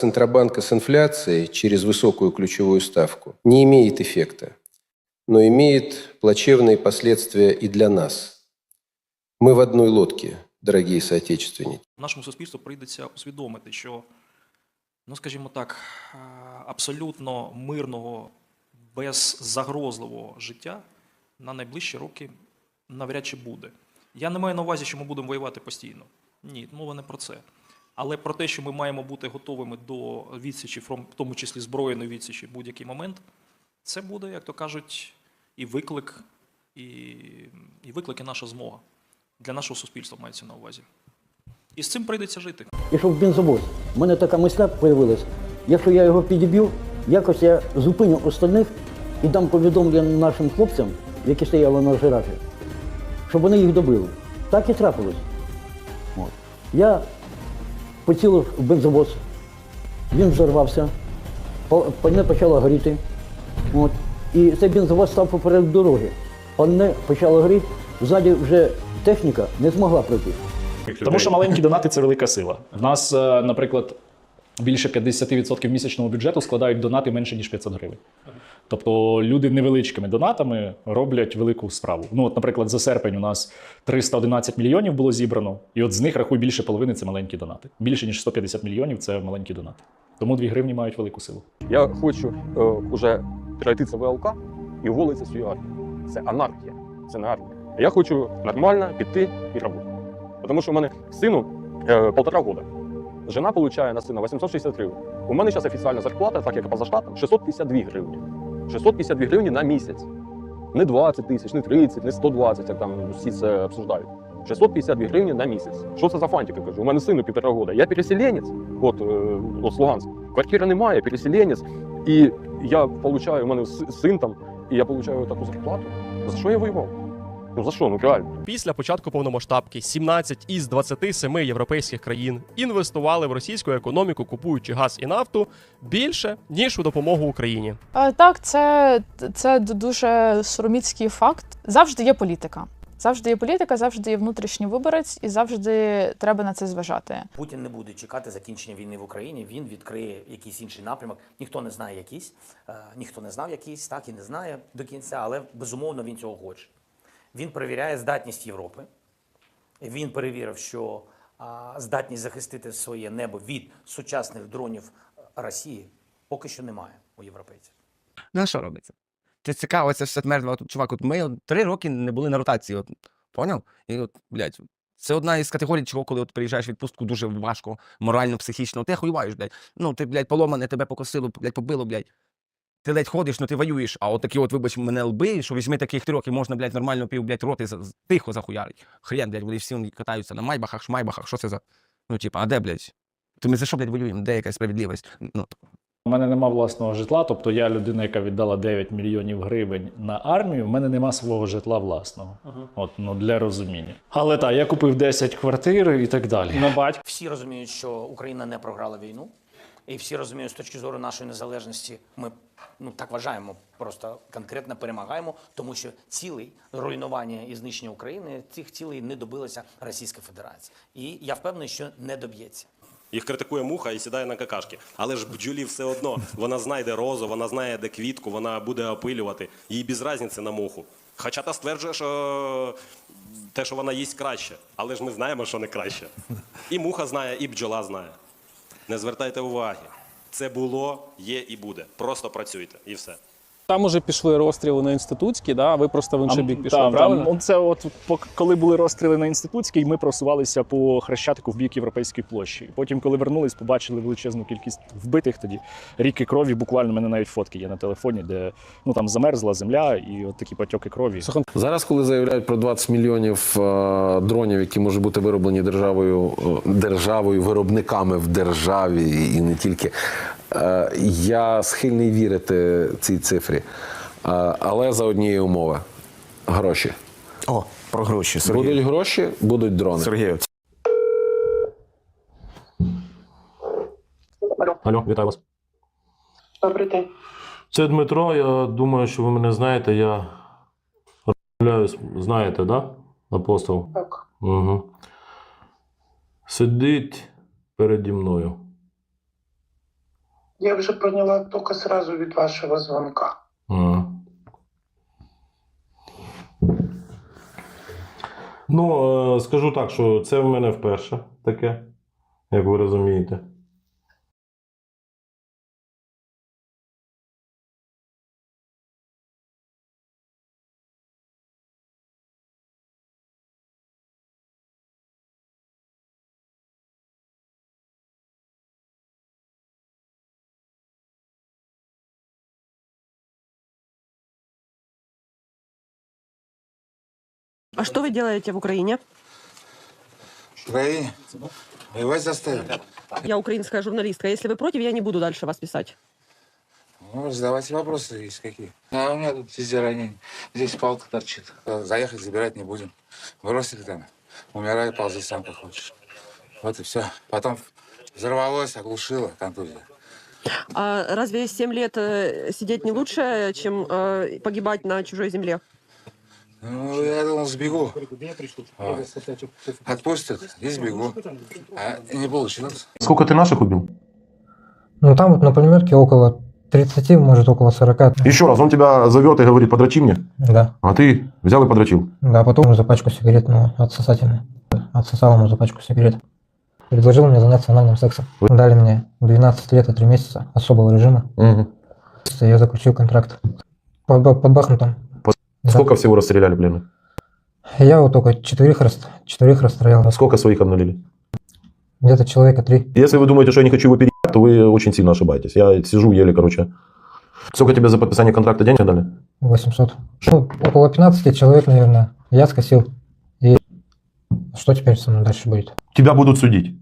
Центробанка с инфляцией через высокую ключевую ставку не имеет эффекта, но имеет плачевные последствия и для нас. Мы в одной лодке, дорогие соотечественники. Нашому суспільству прийдеться усвідомити, що, ну скажімо так, е, абсолютно мирного, беззагрозливого життя на найближчі роки навряд чи буде. Я не маю на увазі, що ми будемо воювати постійно. Ні, мова не про це. Але про те, що ми маємо бути готовими до відсічі, в тому числі збройної відсічі, в будь-який момент, це буде, як то кажуть, і виклик, і, і виклик, і наша змога для нашого суспільства мається на увазі. І з цим прийдеться жити. Ішов бензовоз. У мене така мисля з'явилась. Якщо я його підіб'ю, якось я зупиню остальних і дам повідомлення нашим хлопцям, які стояли на жирафі, щоб вони їх добили. Так і трапилось. От. Я поцілив бензовоз, він взорвався, пальне почало горіти. От. І цей бензовоз став поперед дороги. Пальне почало горіти, ззаді вже техніка не змогла пройти. Тому що маленькі донати це велика сила. В нас, е, наприклад, більше 50% місячного бюджету складають донати менше ніж 500 гривень. Тобто люди невеличкими донатами роблять велику справу. Ну, от, наприклад, за серпень у нас 311 мільйонів було зібрано, і от з них рахуй більше половини це маленькі донати. Більше ніж 150 мільйонів це маленькі донати. Тому 2 гривні мають велику силу. Я хочу е, уже перейти це ВЛК і уволитися з цієї армії. Це анархія, це не армія. Я хочу нормально піти і робити. Тому що в мене сину е, полтора года. Жена отримує на сина 860 гривень. У мене зараз офіційна зарплата, так як поза штатом, 652 гривні. 652 гривні на місяць. Не 20 тисяч, не 30, не 120, як там всі це обсуждають. 652 гривні на місяць. Що це за фантика? Кажу, у мене сину півтора года. Я переселенець, от, е, от з Квартири немає, переселенець. І я получаю, у мене син там, і я получаю таку зарплату. За що я воював? Ну за що? Ну реально. Після початку повномасштабки 17 із 27 європейських країн інвестували в російську економіку, купуючи газ і нафту більше ніж у допомогу Україні. Е, Так, це, це дуже сороміцький факт. Завжди є політика. Завжди є політика, завжди є внутрішній виборець, і завжди треба на це зважати. Путін не буде чекати закінчення війни в Україні. Він відкриє якийсь інший напрямок. Ніхто не знає якийсь, е, ніхто не знав якийсь, так і не знає до кінця, але безумовно він цього хоче. Він перевіряє здатність Європи. Він перевірив, що здатність захистити своє небо від сучасних дронів Росії поки що немає у європейців. Ну а що робиться? Це цікаво, це все мертво. От, Чувак, от ми от три роки не були на ротації. От, поняв? І от, блядь, це одна із категорій, чого, коли от приїжджаєш відпустку, дуже важко, морально, психічно. Ти хуйваєш, блядь. Ну, ти, блядь, поломане, тебе покосило, блядь, побило, блядь. Ти ледь ходиш, ну ти воюєш, а от такі от, вибач, мене лби, що візьми таких три роки, можна, блядь, нормально пів, блядь, роти за- тихо захуярить. Хрен, блядь, вони всі катаються на майбахах, шмайбахах, що це за. Ну, типа, а де, блядь? То ми за що, блядь, воюємо? Де якась справедливість? Ну, У мене нема власного житла, тобто я людина, яка віддала 9 мільйонів гривень на армію. в мене нема свого житла власного. От ну для розуміння. Але так, я купив 10 квартир і так далі. На батька. Всі розуміють, що Україна не програла війну, і всі розуміють, з точки зору нашої незалежності, ми ну так вважаємо, просто конкретно перемагаємо, тому що цілей руйнування і знищення України цих цілей не добилася Російська Федерація. І я впевнений, що не доб'ється. Їх критикує муха і сідає на какашки. Але ж бджолі все одно. Вона знайде розу, вона знає, де квітку, вона буде опилювати. Їй без різниці на муху. Хоча та стверджує, що те, що вона їсть краще. Але ж ми знаємо, що не краще. І муха знає, і бджола знає. Не звертайте уваги. Це було, є і буде. Просто працюйте і все. Там уже пішли розстріли на інститутській, да? ви просто в інший Там- бік пішли, там, правильно? Там, це от коли були розстріли на інститутській, ми просувалися по хрещатику в бік європейської площі. Потім, коли вернулись, побачили величезну кількість вбитих тоді. Ріки крові. Буквально в мене навіть фотки є на телефоні, де ну там замерзла земля і от такі потьоки крові. Зараз, коли заявляють про 20 мільйонів е, дронів, які можуть бути вироблені державою, е, державою, виробниками в державі і не тільки, я схильний вірити цій цифрі. Е, але за однієї умови гроші. О, про гроші, Будуть гроші, будуть дрони. Сергію, Алло, вітаю вас. Добрий день. Це Дмитро. Я думаю, що ви мене знаєте. Я розмовляю, з- знаєте, да? Апостол? Так. Угу. Сидить переді мною. Я вже поняла только сразу від вашого звонка. Mm. Ну, е, скажу так, що це в мене вперше таке, як ви розумієте. А что вы делаете в Украине? В Украине? Воевать заставили. Я украинская журналистка. Если вы против, я не буду дальше вас писать. Ну, задавайте вопросы есть какие. А у меня тут везде ранение. Здесь палка торчит. Заехать забирать не будем. Бросили там. Умирай, ползи сам как хочешь. Вот и все. Потом взорвалось, оглушило, контузия. А разве 7 лет э, сидеть не лучше, чем э, погибать на чужой земле? Ну, я думал, сбегу. Вот. Отпустят и сбегу. А не получилось. Сколько ты наших убил? Ну там вот на пулеметке около 30, может около 40. Еще раз, он тебя зовет и говорит, подрочи мне, Да, а ты взял и подрочил. да, потом ему за пачку сигарет, ну, отсосательный. Отсосал ему за пачку сигарет. Предложил мне заняться анальным сексом. Дали мне 12 лет и 3 месяца особого режима. Я заключил контракт. Под, под Бахмутом. Да. Сколько всего расстреляли пленных? Я вот только четверых, рас- четверых расстрелял. А сколько своих обнулили? Где-то человека три. Если вы думаете, что я не хочу его переебать, то вы очень сильно ошибаетесь. Я сижу еле, короче. Сколько тебе за подписание контракта денег дали? 800. Ну, около 15 человек, наверное. Я скосил. И что теперь со мной дальше будет? Тебя будут судить.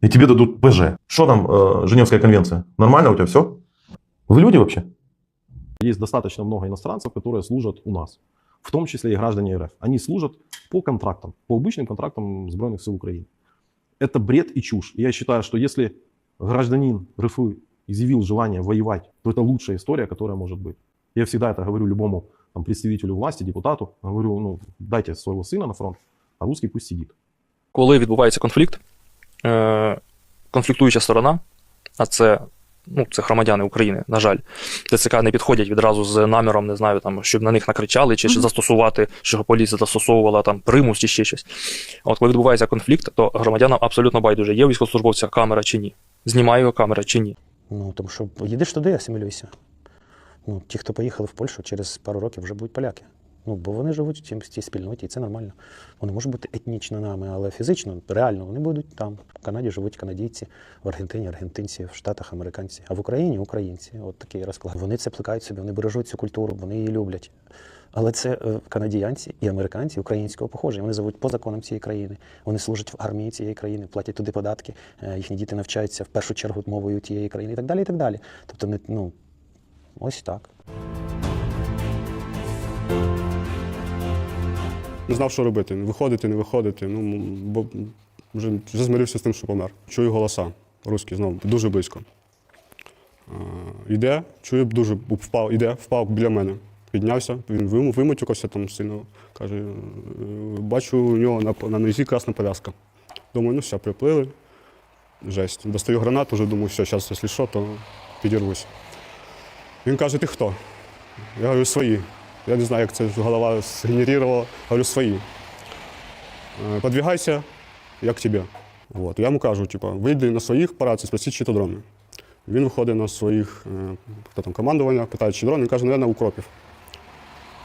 И тебе дадут ПЖ. Что там э, Женевская конвенция? Нормально у тебя все? Вы люди вообще? Есть достаточно много иностранцев, которые служат у нас, в том числе и граждане РФ. Они служат по контрактам, по обычным контрактам Сбройных сил Украины. Это бред и чушь. Я считаю, что если гражданин РФ изъявил желание воевать, то это лучшая история, которая может быть. Я всегда это говорю любому там, представителю власти, депутату. Говорю, ну, дайте своего сына на фронт, а русский пусть сидит. Коли відбувається конфлікт, е, конфліктуюча сторона, а це, ну, це громадяни України, на жаль, ТЦК не підходять відразу з наміром, не знаю, там, щоб на них накричали, чи, чи застосувати, що поліція застосовувала там примус чи ще щось. От коли відбувається конфлікт, то громадянам абсолютно байдуже, є у військовослужбовця камера чи ні. Знімає його камера чи ні. Ну, тому що їдеш туди, асимілюйся. Ну, ті, хто поїхали в Польщу, через пару років вже будуть поляки. Ну, бо вони живуть в цій- в цій спільноті, і це нормально. Вони можуть бути етнічно нами, але фізично, реально, вони будуть там. В Канаді живуть канадійці, в Аргентині аргентинці, в Штатах американці, а в Україні українці. От такий розклад. Вони це плекають собі, вони бережуть цю культуру, вони її люблять. Але це е, канадіянці і американці українського походження. Вони живуть по законам цієї країни. Вони служать в армії цієї країни, платять туди податки. е, Їхні діти навчаються в першу чергу мовою тієї країни і так далі. І так далі. Тобто, ну ось так. Не знав, що робити. Виходити, не виходити. Ну, бо вже, вже змирився з тим, що помер. Чую голоса. Руські знову дуже близько. Іде, чую, дуже впав, іде, впав біля мене. Піднявся, він виму- вимутюкався там сильно. Каже, е, бачу у нього на, на нозі красна пов'язка. Думаю, ну все, приплили. Жесть. Достаю гранату, вже думаю, все, зараз, якщо що, то підірвусь. Він каже, ти хто? Я говорю, свої. Я не знаю, як це голова згенерувала. Говорю, свої. Е, Подвигайся, як тебе. Вот. Я йому кажу, типа, вийди на своїх по рації, спроси, чи то дрони. Він виходить на своїх е, хто там, командування, питає, чи дрони, він каже, наверное, укропів.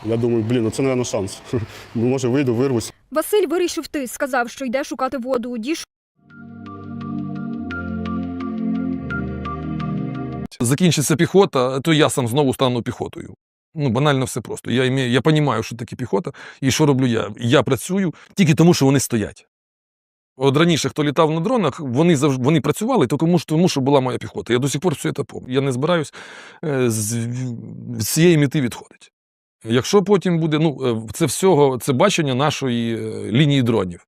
Я думаю, блін, ну це, напевно, шанс. Ну, може, вийду, вирвусь. Василь вирішив ти, сказав, що йде шукати воду. Дійшов Закінчиться піхота, то я сам знову стану піхотою. Ну, банально все просто. Я, імею, я розумію, що таке піхота, і що роблю я? Я працюю тільки тому, що вони стоять. От раніше, хто літав на дронах, вони завжди вони працювали тому, що, тому, що була моя піхота. Я до сих пор все це пам'ятаю. Я не збираюсь е, з, з цієї мети відходити. Якщо потім буде, ну, е, це всього, це бачення нашої е, лінії дронів.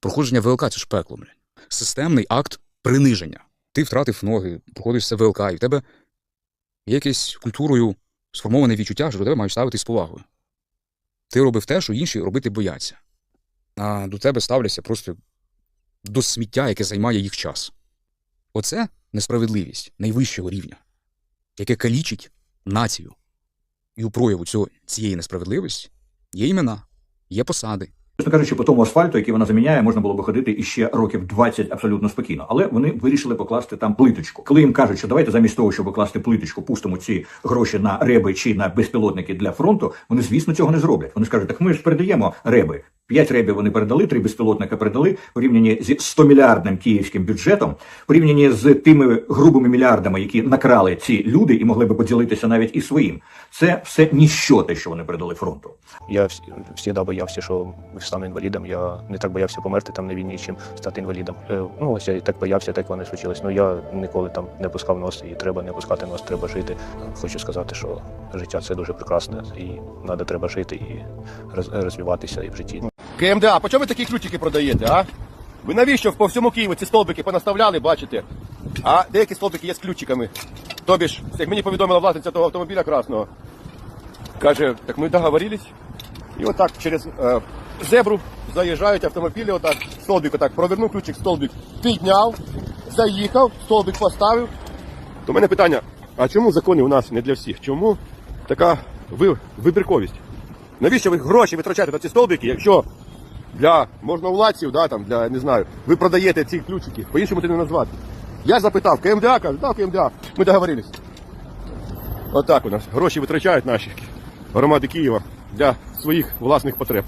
Проходження ВЛК це ж пекло, блядь. Системний акт приниження. Ти втратив ноги, проходиш це ВЛК, і в тебе є якесь культурою сформоване відчуття, що до тебе мають ставитись з повагою. Ти робив те, що інші робити бояться. А до тебе ставляться просто до сміття, яке займає їх час. Оце несправедливість найвищого рівня, яке калічить націю. І у прояву цього, цієї несправедливості є імена, є посади, Чесно кажучи, по тому асфальту, який вона заміняє, можна було би ходити іще років 20 абсолютно спокійно. Але вони вирішили покласти там плиточку. Коли їм кажуть, що давайте замість того, щоб покласти плиточку, пустимо ці гроші на реби чи на безпілотники для фронту, вони, звісно, цього не зроблять. Вони скажуть, так ми ж передаємо реби. П'ять ребів вони передали, три безпілотника передали, порівняні зі 100 мільярдним київським бюджетом, порівняні з тими грубими мільярдами, які накрали ці люди і могли би поділитися навіть і своїм. Це все ніщо те, що вони передали фронту. Я завжди боявся, що стану інвалідом. Я не так боявся померти там на війні, чим стати інвалідом. Е, Ну ось я так боявся, так воно случилось. Ну я ніколи там не пускав нос, і треба не пускати нос, треба жити. Хочу сказати, що життя це дуже прекрасне, і треба треба жити і роз- розвиватися і в житті. КМДА, по чому ви такі ключики продаєте, а? Ви навіщо по всьому Києву ці столбики понаставляли, бачите? А деякі столбики є з ключиками. Тобі ж, як мені повідомила власниця того автомобіля красного, каже, так ми договорились. І отак через е, зебру заїжджають автомобілі, отак, столбик отак, провернув ключик, столбик підняв, заїхав, столбик поставив. То в мене питання, а чому закони у нас не для всіх? Чому така ви, вибірковість? Навіщо ви гроші витрачаєте на ці столбики, якщо для можновладців, да, там, для, не знаю, ви продаєте ці ключики, по-іншому ти не назвати. Я запитав, КМДА каже, да, КМДА, ми договорились. Отак у нас гроші витрачають наші громади Києва для своїх власних потреб.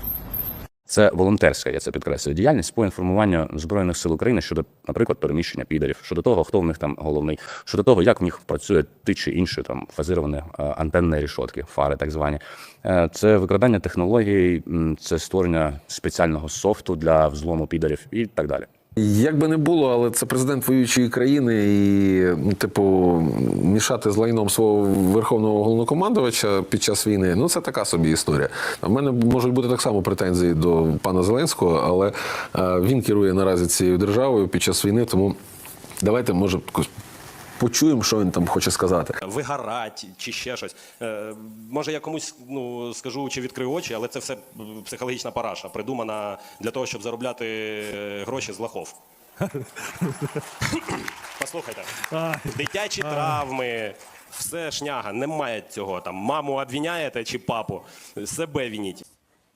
Це волонтерська, я це підкреслюю, діяльність по інформуванню Збройних сил України щодо, наприклад, переміщення підерів, щодо того, хто в них там головний, щодо того, як в них працює ті чи інші там фазировані е, антенні рішотки, фари так звані. Е, Це викрадання технологій, це створення спеціального софту для взлому підерів і так далі. Як би не було, але це президент воюючої країни, і, ну, типу, мішати з лайном свого верховного головнокомандувача під час війни, ну це така собі історія. У мене можуть бути так само претензії до пана Зеленського, але е, він керує наразі цією державою під час війни, тому давайте, може, почуємо, що він там хоче сказати. вигорать чи ще щось. Е, може, я комусь ну, скажу чи відкрию очі, але це все психологічна параша, придумана для того, щоб заробляти е, гроші з лохов. Послухайте, дитячі травми, все шняга, немає цього. Там маму обвіняєте чи папу, себе вініть.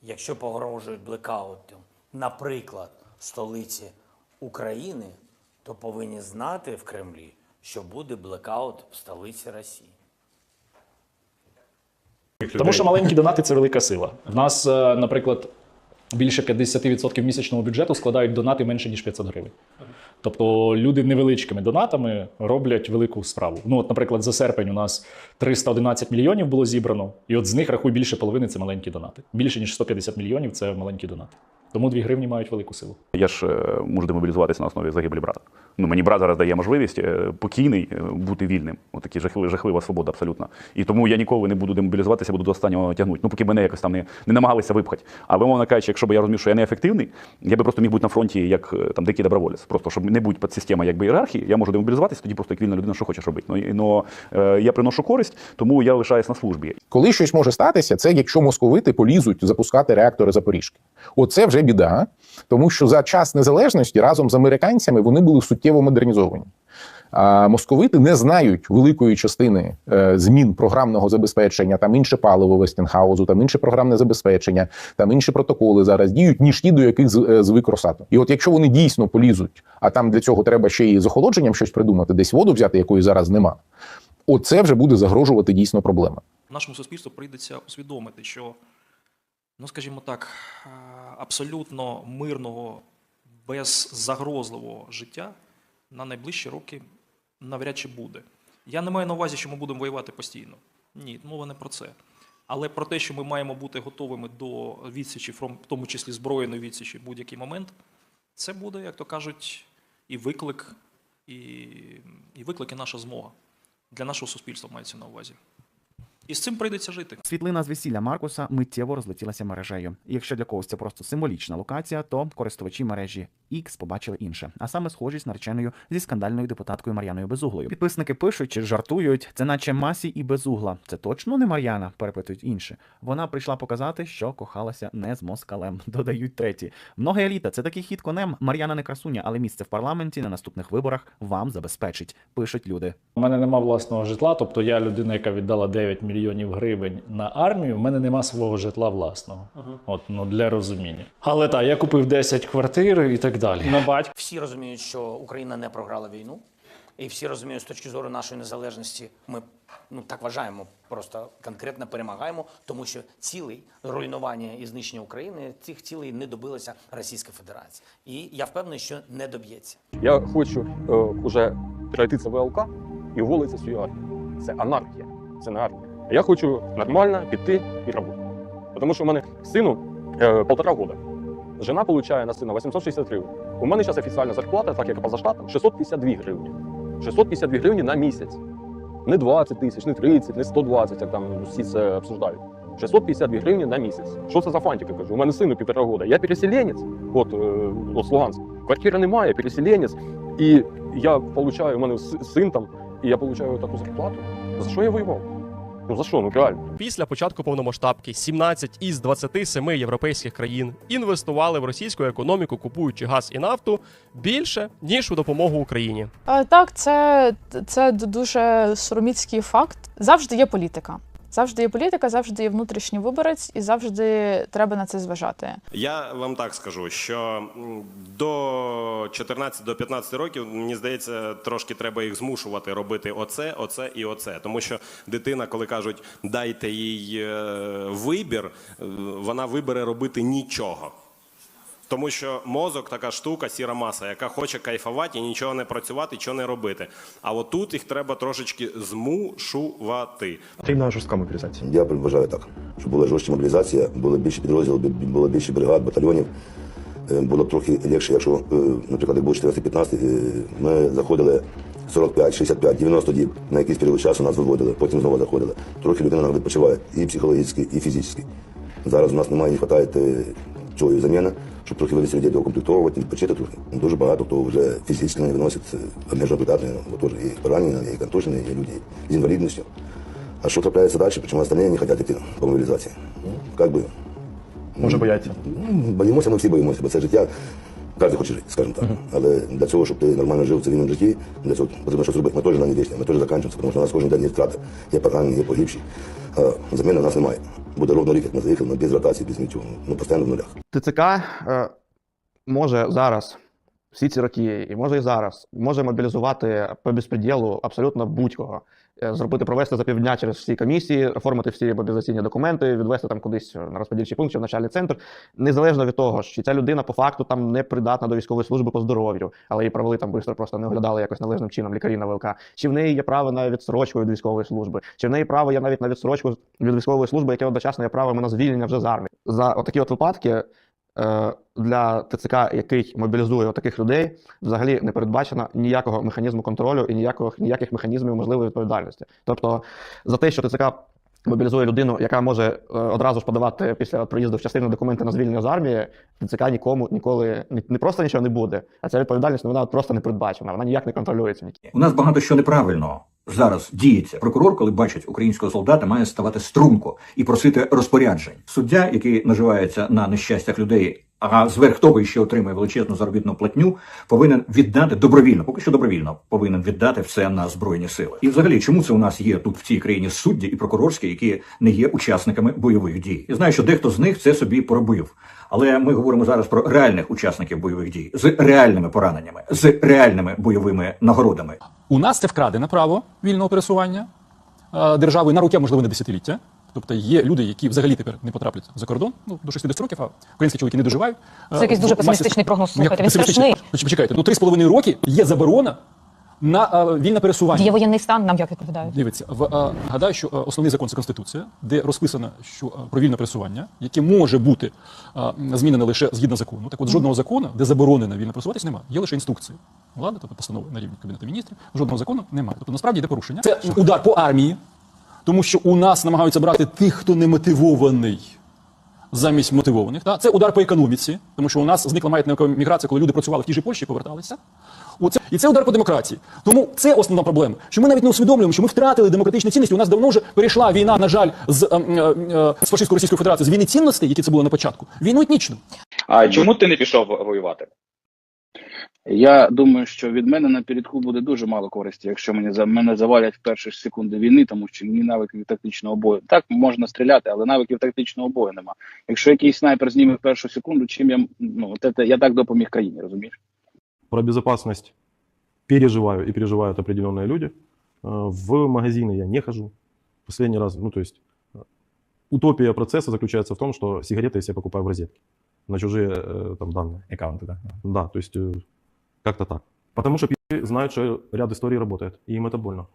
Якщо погрожують блекаутом, наприклад, столиці України, то повинні знати в Кремлі, що буде блекаут в столиці Росії. Тому що маленькі донати це велика сила. В нас, е, наприклад, більше 50% місячного бюджету складають донати менше ніж 500 гривень. Тобто люди невеличкими донатами роблять велику справу. Ну, от, наприклад, за серпень у нас 311 мільйонів було зібрано, і от з них рахуй більше половини це маленькі донати. Більше ніж 150 мільйонів це маленькі донати. Тому 2 гривні мають велику силу. Я ж е, можу демобілізуватися на основі загибелі брата. Ну мені брат зараз дає можливість е, покійний е, бути вільним. Отакі жахлива, жахлива свобода, абсолютно. І тому я ніколи не буду демобілізуватися, буду до останнього тягнути. Ну поки мене якось там не, не намагалися випхати. Але мовно кажучи, якщо б я розумів, що я неефективний, я би просто міг бути на фронті як там дикий доброволець. Просто щоб не бути під система якби ієрархії, я можу демобілізуватися, тоді просто як вільна людина, що хочеш робити. Ну і- но е, я приношу користь, тому я лишаюсь на службі. Коли щось може статися, це якщо московити полізуть запускати реактори Запоріжки. Оце вже біда, тому що за час незалежності разом з американцями вони були суттєво модернізовані. А московити не знають великої частини е, змін програмного забезпечення, там інше паливо Вестінхаузу, там інше програмне забезпечення, там інші протоколи зараз діють, ніж ті, до яких е, звик Росатом. І от якщо вони дійсно полізуть, а там для цього треба ще і з охолодженням щось придумати, десь воду взяти, якої зараз нема. Оце вже буде загрожувати дійсно проблема. Нашому суспільству прийдеться усвідомити, що, ну скажімо так, е, абсолютно мирного, беззагрозливого життя на найближчі роки навряд чи буде. Я не маю на увазі, що ми будемо воювати постійно. Ні, мова не про це. Але про те, що ми маємо бути готовими до відсічі, в тому числі збройної відсічі, в будь-який момент, це буде, як то кажуть, і виклик, і, і виклик, і наша змога. Для нашого суспільства мається на увазі. І з цим прийдеться жити. Світлина з весілля Маркуса миттєво розлетілася мережею. І якщо для когось це просто символічна локація, то користувачі мережі X побачили інше, а саме схожість нареченою зі скандальною депутаткою Мар'яною Безуглою. Підписники пишуть чи жартують, це наче Масі і Безугла. Це точно не Мар'яна, перепитують інші. Вона прийшла показати, що кохалася не з москалем. Додають треті. Много еліта, це такий хід конем. Мар'яна не красуня, але місце в парламенті на наступних виборах вам забезпечить. Пишуть люди. У мене нема власного житла, тобто я людина, яка віддала 9 мільйонів гривень на армію. У мене нема свого житла власного. От ну для розуміння. Але так, я купив 10 квартир і так далі. На батька. Всі розуміють, що Україна не програла війну, і всі розуміють, з точки зору нашої незалежності, ми ну так вважаємо, просто конкретно перемагаємо, тому що цілей руйнування і знищення України цих цілей не добилася Російська Федерація. І я впевнений, що не доб'ється. Я хочу е, уже перейти це ВЛК і уволитися з армії. Це анархія, це не армія. Я хочу нормально піти і працювати. Тому що в мене сину е, полтора года. Жена получає на сина 860 гривень. У мене зараз офіційна зарплата, так як поза штатом, 652 гривні. 652 гривні на місяць. Не 20 тисяч, не 30, не 120, як там всі це обсуждають. 652 гривні на місяць. Що це за фантика? Кажу, у мене сину півтора года. Я переселенець, от, е, от з. Квартири немає, переселенець. І я получаю, у мене син там, і я получаю таку зарплату. За що я воював? Ну за що? Ну реально. Після початку повномасштабки 17 із 27 європейських країн інвестували в російську економіку, купуючи газ і нафту більше ніж у допомогу Україні. А, Так, це, це дуже сороміцький факт. Завжди є політика. Завжди є політика, завжди є внутрішній виборець, і завжди треба на це зважати. Я вам так скажу, що до 14 до 15 років, мені здається, трошки треба їх змушувати робити оце, оце і оце. Тому що дитина, коли кажуть, дайте їй е, вибір, е, вона вибере робити нічого. Тому що мозок така штука, сіра маса, яка хоче кайфувати і нічого не працювати, нічого не робити. А от тут їх треба трошечки змушувати. Потрібна жорстка мобілізація. Я вважаю так, щоб була жорстча мобілізація, було більше підрозділів, було більше бригад, батальйонів. Е, Було б трохи легше, якщо, е, наприклад, як було 14-15, е, ми заходили 45, 65, 90 діб, на якийсь період часу нас виводили, потім знову заходили. Трохи людина відпочиває і психологічно, і фізично. Зараз у нас немає, не вистачає цієї заміни, щоб трохи вивести людей доукомплектовувати, відпочити трохи. Дуже багато хто вже фізично не виносить е, обмежено придатне, бо теж і поранені, і контужені, і люди з інвалідністю. А що трапляється далі, чому остальні не хочуть йти по мобілізації? Ну, Як би. Може бояться. Ну, боїмося, ми всі боїмося, бо це життя. Кожен хоче жити, скажімо так. Але для цього, щоб ти нормально жив в цивільному житті, для цього потрібно щось робити. Ми теж не вічні, ми теж закінчуємося, тому що у нас кожен день є втрати. Є поранені, є погибші. Заміни у нас немає. Буде ровно рік, як ми заїхали, без ротації, без нічого. Ну, постійно в нулях. ТЦК може зараз, всі ці роки, і може і зараз, може мобілізувати по безпреділу абсолютно будь-кого. Е, Зробити, провести за півдня через всі комісії, оформити всі мобілізаційні документи, відвести там кудись на розподільчий пункт чи в начальний центр, незалежно від того, чи ця людина по факту там не придатна до військової служби по здоров'ю, але її провели там швидко, просто не оглядали якось належним чином лікарі на ВЛК, чи в неї є право на відстрочку від військової служби, чи в неї право є навіть на відстрочку від військової служби, яке одночасно є правом на звільнення вже з армії. За отакі от випадки е, для ТЦК, який мобілізує таких людей, взагалі не передбачено ніякого механізму контролю і ніякого, ніяких механізмів можливої відповідальності. Тобто за те, що ТЦК мобілізує людину, яка може е, одразу ж подавати після приїзду в частину документи на звільнення з армії, ТЦК нікому ніколи не просто нічого не буде, а ця відповідальність ну, вона просто не передбачена, вона ніяк не контролюється. У нас багато що неправильно зараз діється. Прокурор, коли бачить українського солдата, має ставати струнко і просити розпоряджень. Суддя, який наживається на нещастях людей, а зверх того ще отримує величезну заробітну платню, повинен віддати добровільно, поки що добровільно повинен віддати все на збройні сили. І взагалі, чому це у нас є тут в цій країні судді і прокурорські, які не є учасниками бойових дій? Я знаю, що дехто з них це собі поробив. Але ми говоримо зараз про реальних учасників бойових дій з реальними пораненнями, з реальними бойовими нагородами. У нас це вкрадене право вільного пересування е, державою на а можливо, на десятиліття. Тобто є люди, які взагалі тепер не потраплять за кордон, ну до 60 років, а українські чоловіки не доживають. Це якийсь дуже песимістичний прогноз, слухайте, він страшний. Поч- Почекайте, ну 3,5 роки є заборона на е, вільне пересування. Діє воєнний стан, нам як відповідають. Дивіться, в е, гадаю, що е, основний закон це конституція, де розписано, що е, про вільне пересування, яке може бути е, змінене лише згідно закону. Так от жодного закону, де заборонено вільно пересуватись, немає. Є лише інструкції. Влади, тобто постанови на рівні кабінету міністрів. Жодного закону немає. Тобто насправді йде порушення. Це удар по армії. Тому що у нас намагаються брати тих, хто не мотивований. Замість мотивованих. Так? Це удар по економіці, тому що у нас зникла маятникова міграція, коли люди працювали в тій же Польщі і поверталися. Оце, і це удар по демократії. Тому це основна проблема. Що ми навіть не усвідомлюємо, що ми втратили демократичні цінності. У нас давно вже перейшла війна, на жаль, з, е, е, е, з фашистською Російською Федерацією, з війни цінностей, які це було на початку, війну етнічну. А чому ти не пішов воювати? Я думаю, що від мене на передку буде дуже мало користі, якщо мені за мене завалять в перші ж секунди війни, тому що ні навиків тактичного бою. Так можна стріляти, але навиків тактичного бою нема. Якщо якийсь снайпер зніме в першу секунду, чим я ну от це, я так допоміг країні, розумієш? Про безопасность переживаю и переживают определенные люди. Э, В магазины я не хожу. Последний раз, ну то есть э, утопия процесса заключается в том, что сигареты я себе покупаю в розетке на чужие э, там данные. Аккаунты, да? Да, то есть э, как-то так. Потому что пи***ы знают, что ряд историй работает, и им это больно.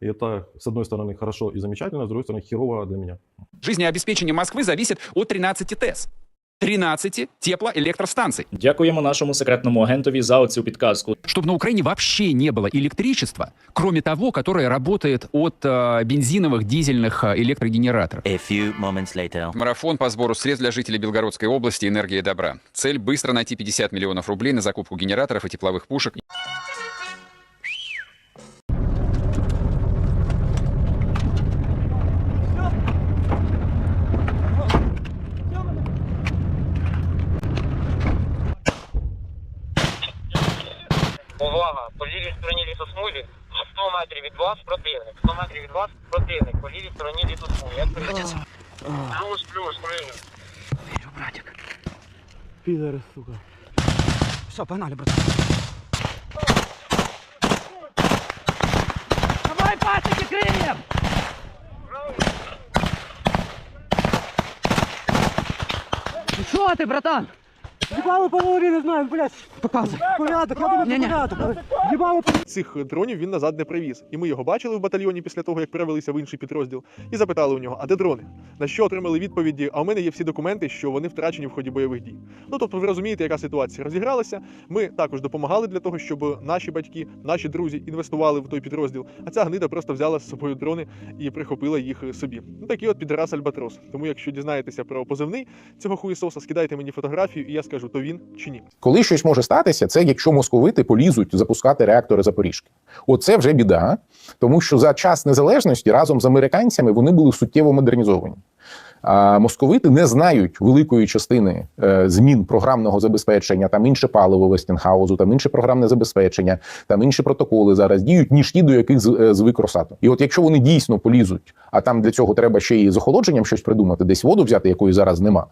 И это, с одной стороны, хорошо и замечательно, с другой стороны, херово для меня. Жизнеобеспечение Москвы зависит от 13 ТЭС, 13 теплоэлектростанций. Дякуємо нашому секретному агентові за оцю підказку. Чтобы на Украине вообще не было электричества, кроме того, которое работает от э, бензиновых, дизельных э, электрогенераторов. Марафон по сбору средств для жителей Белгородской области «Энергия добра». Цель – быстро найти 50 миллионов рублей на закупку генераторов и тепловых пушек. Увага! По лівій стороні лісосмуги 100 метрів від вас противник. 100 метрів від вас противник. По лівій стороні лісосмуги. Як прийдеться? Плюс, плюс, прийняв. Пидоры, сука. Все, погнали, брат. Давай, пасеки, крыльям! Что ты, братан? Ебало половину не знаю, блядь. Показывай. Порядок, я думаю, порядок. але Єбало Цих дронів він назад не привіз. І ми його бачили в батальйоні після того, як перевелися в інший підрозділ, і запитали у нього, а де дрони? На що отримали відповіді, а у мене є всі документи, що вони втрачені в ході бойових дій. Ну тобто, ви розумієте, яка ситуація розігралася. Ми також допомагали для того, щоб наші батьки, наші друзі інвестували в той підрозділ. А ця гнида просто взяла з собою дрони і прихопила їх собі. Ну такий от підраз Альбатрос. Тому, якщо дізнаєтеся про позивний цього хуєсоса, скидайте мені фотографію, і я скажу, то він чи ні. Коли щось може статися, це якщо московити полізуть запускати реактори Запоріжки. Оце вже біда, тому що за час незалежності разом з американцями вони були суттєво модернізовані. А московити не знають великої частини е, змін програмного забезпечення, там інше паливо Вестінхаузу, там інше програмне забезпечення, там інші протоколи зараз діють, ніж ті, до яких е, звик Росатом. І от якщо вони дійсно полізуть, а там для цього треба ще і з охолодженням щось придумати, десь воду взяти, якої зараз нема.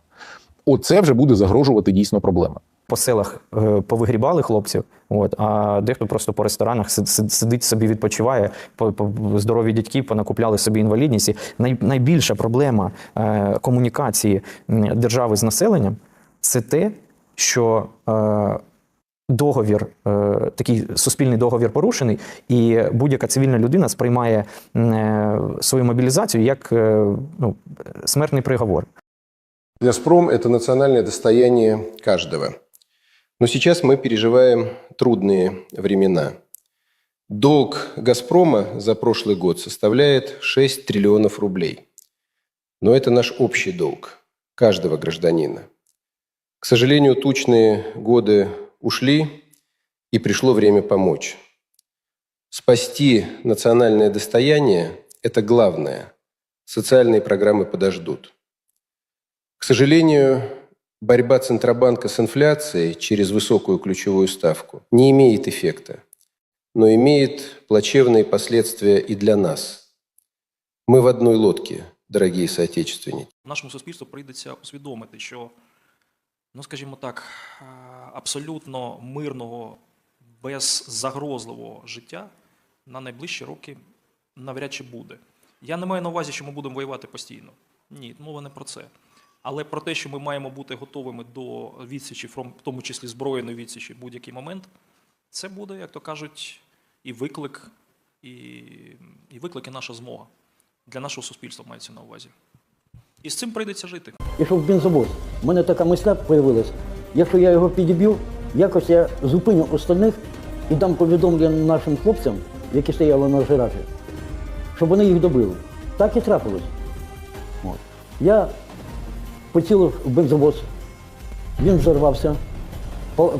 Оце вже буде загрожувати дійсно проблема. по селах е, повигрібали хлопців, от, а дехто просто по ресторанах си- си- сидить собі, відпочиває, по, здорові дядьки понакупляли собі інвалідність. І Най, найбільша проблема е, комунікації держави з населенням це те, що е, договір, такий суспільний договір порушений, і будь-яка цивільна людина сприймає свою мобілізацію як ну, смертний приговор. «Газпром» — это национальное достояние каждого. Но сейчас мы переживаем трудные времена. Долг «Газпрома» за прошлый год составляет 6 триллионов рублей. Но это наш общий долг каждого гражданина. К сожалению, тучные годы ушли, и пришло время помочь. Спасти национальное достояние – это главное. Социальные программы подождут. К сожалению, борьба Центробанка с инфляцией через высокую ключевую ставку не имеет эффекта, но имеет плачевные последствия и для нас. Мы в одной лодке, дорогие соотечественники. Нашому суспільству прийдеться усвідомити, що, ну скажімо так, е, абсолютно мирного, беззагрозливого життя на найближчі роки навряд чи буде. Я не маю на увазі, що ми будемо воювати постійно. Ні, мова не про це. Але про те, що ми маємо бути готовими до відсічі, в тому числі збройної відсічі, в будь-який момент, це буде, як то кажуть, і виклик, і, і виклик, і наша змога. Для нашого суспільства мається на увазі. І з цим прийдеться жити. Ішов бензовоз. У мене така мисля з'явилась. Якщо я його підіб'ю, якось я зупиню остальних і дам повідомлення нашим хлопцям, які стояли на жирафі, щоб вони їх добили. Так і трапилось. От. Я поцілив в бензовоз, він взорвався,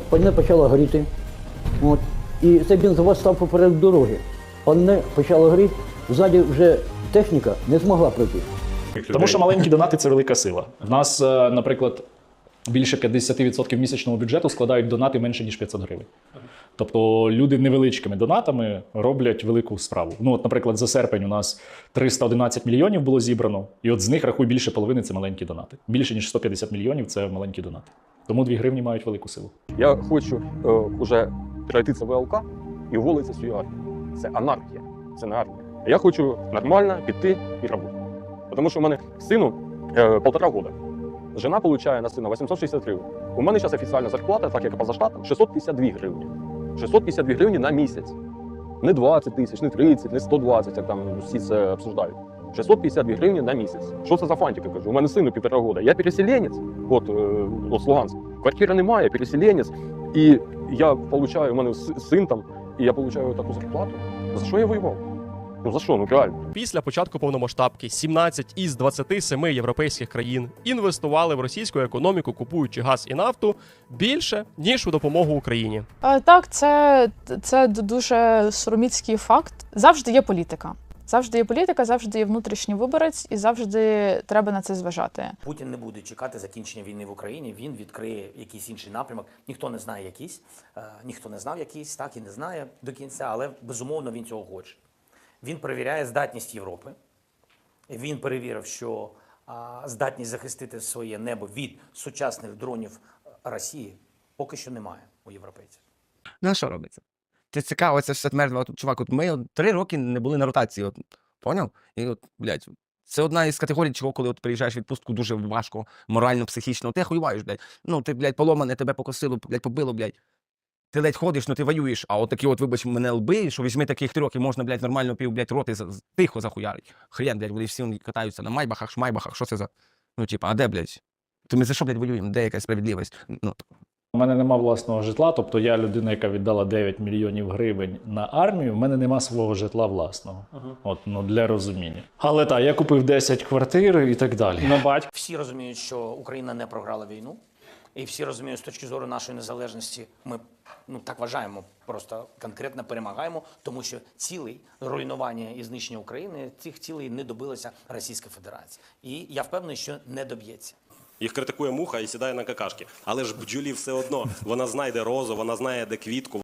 пальне почало горіти. От. І цей бензовоз став поперед дороги. Пальне почало горіти, ззаді вже техніка не змогла пройти. Тому що маленькі донати це велика сила. В нас, е, наприклад, більше 50% місячного бюджету складають донати менше ніж 500 гривень. Тобто люди невеличкими донатами роблять велику справу. Ну, от, наприклад, за серпень у нас 311 мільйонів було зібрано, і от з них рахуй більше половини це маленькі донати. Більше ніж 150 мільйонів це маленькі донати. Тому 2 гривні мають велику силу. Я хочу е, уже перейти це ВЛК і уволити свою армію. Це анархія, це не армія. Я хочу нормально піти і робити. Тому що у мене сину е, полтора года. Жена получає на сина 860 гривень. У мене зараз офіційна зарплата, так як поза штатом, 652 гривні. 652 гривні на місяць. Не 20 тисяч, не 30, не 120, як там всі це обсуждають. 652 гривні на місяць. Що це за фантика? Кажу, у мене сину півтора года. Я переселенець, от, е, от з. Квартири немає, переселенець. І я получаю, у мене син там, і я получаю таку зарплату. За що я воював? Ну за що? Ну реально. Після початку повномасштабки 17 із 27 європейських країн інвестували в російську економіку, купуючи газ і нафту більше ніж у допомогу Україні. Е, Так, це, це дуже сороміцький факт. Завжди є політика. Завжди є політика, завжди є внутрішній виборець, і завжди треба на це зважати. Путін не буде чекати закінчення війни в Україні. Він відкриє якийсь інший напрямок. Ніхто не знає якийсь, е, ніхто не знав якийсь, так і не знає до кінця, але безумовно він цього хоче. Він перевіряє здатність Європи. Він перевірив, що здатність захистити своє небо від сучасних дронів Росії поки що немає у європейців. Ну а що робиться? Це цікаво, це все мертво. От, чувак, от ми от три роки не були на ротації. От, поняв? І от, блядь, це одна із категорій, чого, коли от приїжджаєш в відпустку, дуже важко, морально, психічно. Ти хуюваєш, блядь. Ну, ти, блядь, поломане, тебе покосило, блядь, побило, блядь. Ти ледь ходиш, ну ти воюєш, а от такі от, вибач, мене лби, що візьми таких трьох і можна, блядь, нормально пів, блядь, роти за- тихо захуярить. Хрен, блядь, вони всі катаються на майбахах, шмайбахах, що це за. Ну, типа, а де, блядь? То ми за що, блядь, воюємо? Де якась справедливість? Ну, У мене нема власного житла, тобто я людина, яка віддала 9 мільйонів гривень на армію. У мене нема свого житла власного. От ну для розуміння. Але так, я купив 10 квартир і так далі. На батька. Всі розуміють, що Україна не програла війну, і всі розуміють, з точки зору нашої незалежності, ми ну так вважаємо, просто конкретно перемагаємо, тому що цілей руйнування і знищення України цих цілей не добилася Російська Федерація. І я впевнений, що не доб'ється. Їх критикує муха і сідає на какашки. Але ж бджолі все одно. Вона знайде розу, вона знає, де квітку.